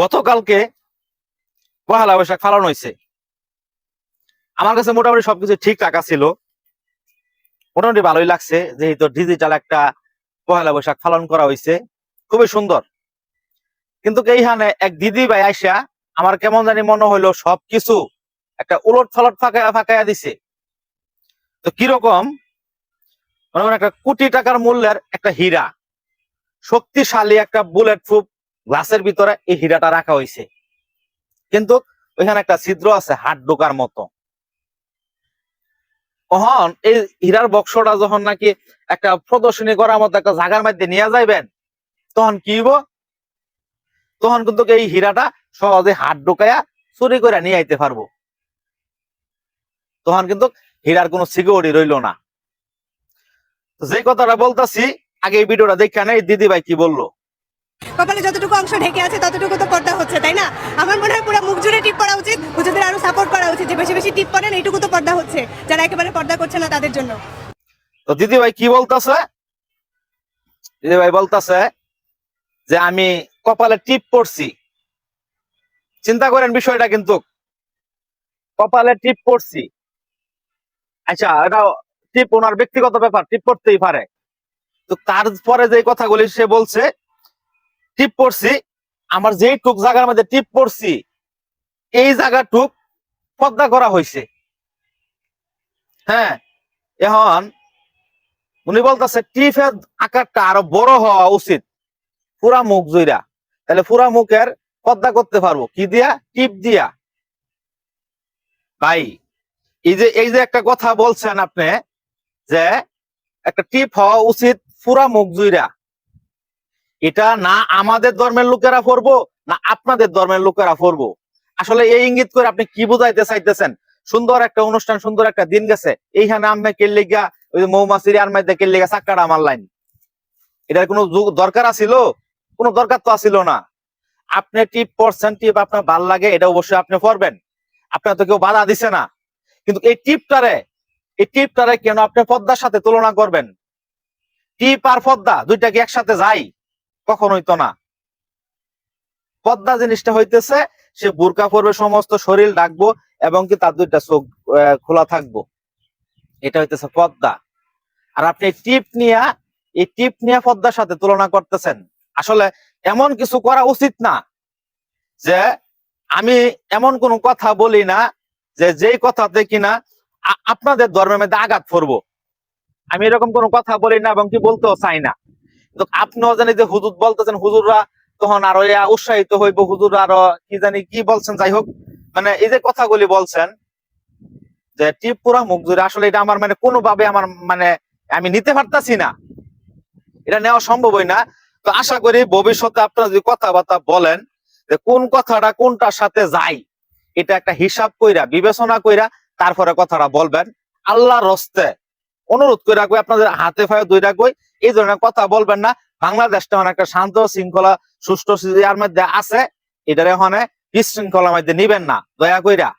গতকালকে পহেলা বৈশাখ ফালানো হয়েছে। আমার কাছে মোটামুটি সবকিছু ঠিক টাকা ছিল। মোটামুটি ভালোই লাগছে, যেহেতু ডিজিটাল একটা পহেলা বৈশাখ পালন করা হয়েছে। খুবই সুন্দর। কিন্তু এইখানে এক দিদি ভাই আইসা আমার কেমন জানি মনে হইল সবকিছু একটা উলট ফালট ফাঁকা ফাঁকাইয়া দিছে। তো কীরকম? মনে একটা কোটি টাকার মূল্যের একটা হীরা। শক্তিশালী একটা বুলেট প্রুফ গ্লাসের ভিতরে এই হীরাটা রাখা হয়েছে কিন্তু ওইখানে একটা ছিদ্র আছে, হাত ঢোকার মতো। তখন এই হীরার বক্সটা যখন নাকি একটা প্রদর্শনী করার মতো একটা জায়গার মধ্যে নিয়ে যাইবেন, তখন কি হইব? তখন কিন্তু এই হীরাটা সহজে হাত ঢুকাইয়া চুরি করে নিয়ে আইতে পারব। তখন কিন্তু হীরার কোনো সিকিউরিটি রইল না। যে কথাটা বলতাছি, আগে এই ভিডিওটা দেখে নেই দিদি ভাই কি বলল? কপালে যতটুকু অংশ ঢেকে আছে, ততটুকু তো পর্দা হচ্ছে, তাই না? আমার মনে হয় পুরো মুখ জুড়ে টিপ করা উচিত হুজুরদের আরও সাপোর্ট করা উচিত যে বেশি বেশি টিপ করেন এইটুকু তো পর্দা হচ্ছে, যারা একেবারে পর্দা করছে না তাদের জন্য। তো দিদি ভাই কি বলতাছে? দিদি ভাই বলতাছে যে আমি কপালে টিপ পড়ছি। চিন্তা করেন বিষয়টা কিন্তু। কপালে টিপ পড়ছি। আচ্ছা এটা টিপ ওনার ব্যক্তিগত ব্যাপার, টিপ পড়তেই পারে। তো তারপরে যে কথাগুলি সে বলছে টিপ পড়ছি, আমার যেই টুক জায়গার মধ্যে টিপ পড়ছি, এই জায়গাটুক পদ্মা করা হয়েছে হ্যাঁ এখন উনি বলতেছে, টিপের আকারটা আরও বড় হওয়া উচিত। পুরা মুখ জইরা। তাহলে পুরা মুখের পদ্মা করতে পারব। কি দিয়া? টিপ দিয়া। ভাই, এই যে এই যে একটা কথা বলছেন আপনি, যে একটা টিপ হওয়া উচিত পুরা মুখ জুইরা। এটা না আমাদের ধর্মের লোকেরা পড়ব না আপনাদের ধর্মের লোকেরা পড়ব আসলে এই ইঙ্গিত করে আপনি কি বুঝাইতে চাইতেছেন? সুন্দর একটা অনুষ্ঠান, সুন্দর একটা দিন গেছে। এইখানে আমি কেললে গিয়া ওই মৌমাছির আর মাইতে কেললে গিয়া চাক্কাটা আমার লাইন। এটার কোনো দরকার আছিল? কোনো দরকার তো আছিল না। আপনি টিপ পড়ছেন টিপ আপনার ভালো লাগে, এটা অবশ্যই আপনি পড়বেন আপনার তো কেউ বাধা দিছে না। কিন্তু এই টিপটারে এই টিপটারে কেন আপনি পদ্মার সাথে তুলনা করবেন? টিপ আর পদ্মা, দুইটা কি একসাথে যায়? কখনোই তো না। পদ্মা জিনিসটা হইতেছে, সে বুরকা পরবে, সমস্ত শরীর ডাকবো এবং কি তার দুইটা চোখ খোলা থাকব। এটা হইতেছে পদ্মা। আর আপনি টিপ নিয়া, এই টিপ নিয়ে পদ্মার সাথে তুলনা করতেছেন। আসলে এমন কিছু করা উচিত না যে আমি এমন কোন কথা বলি না যে যেই কথাতে কিনা আপনাদের ধর্মের মধ্যে আঘাত করব। আমি এরকম কোনো কথা বলি না এবং কি বলতেও চাই না। আপনিও জানি যে হুজুর বলতেছেন, হুজুররা তখন আরও উৎসাহিত হইব হুজুর আরও কি জানি কি বলছেন, যাই হোক। মানে এই যে কথাগুলি বলছেন, যে টিপ পুরা মুখ জুড়ে আসলে এটা আমার মানে কোনোভাবে আমার মানে আমি নিতে পারতাছি না। এটা নেওয়া সম্ভবই না। তো আশা করি ভবিষ্যতে আপনারা যদি কথাবার্তা বলেন, যে কোন কথাটা কোনটার সাথে যায়, এটা একটা হিসাব কইরা, বিবেচনা কইরা তারপরে কথাটা বলবেন। আল্লাহ রস্তে অনুরোধ করে রাখব, আপনাদের হাতে ফায়ে দুই রাখব, এই ধরনের কথা বলবেন না। বাংলাদেশটা অনেক শান্ত, শৃঙ্খলা, সুষ্ঠু মধ্যে আছে, এটার এখানে বিশৃঙ্খলার মধ্যে নিবেন না। দয়া কইরা।